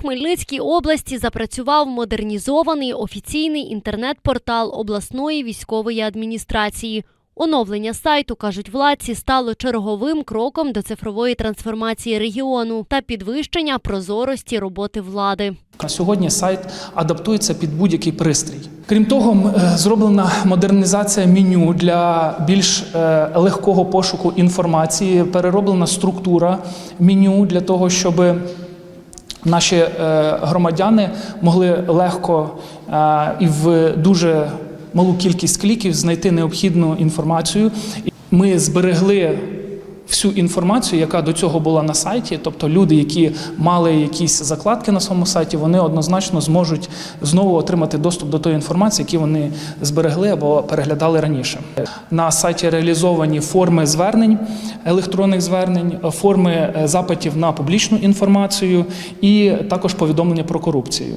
Хмельницькій області запрацював модернізований офіційний інтернет-портал обласної військової адміністрації. Оновлення сайту, кажуть владці, стало черговим кроком до цифрової трансформації регіону та підвищення прозорості роботи влади. На сьогодні сайт адаптується під будь-який пристрій. Крім того, е, зроблена модернізація меню для більш е, легкого пошуку інформації, перероблена структура меню для того, щоб наші е, громадяни могли легко е, і в дуже малу кількість кліків знайти необхідну інформацію. Ми зберегли всю інформацію, яка до цього була на сайті, тобто люди, які мали якісь закладки на своєму сайті, вони однозначно зможуть знову отримати доступ до тої інформації, які вони зберегли або переглядали раніше. На сайті реалізовані форми звернень, електронних звернень, форми е, запитів на публічну інформацію і також повідомлення про корупцію.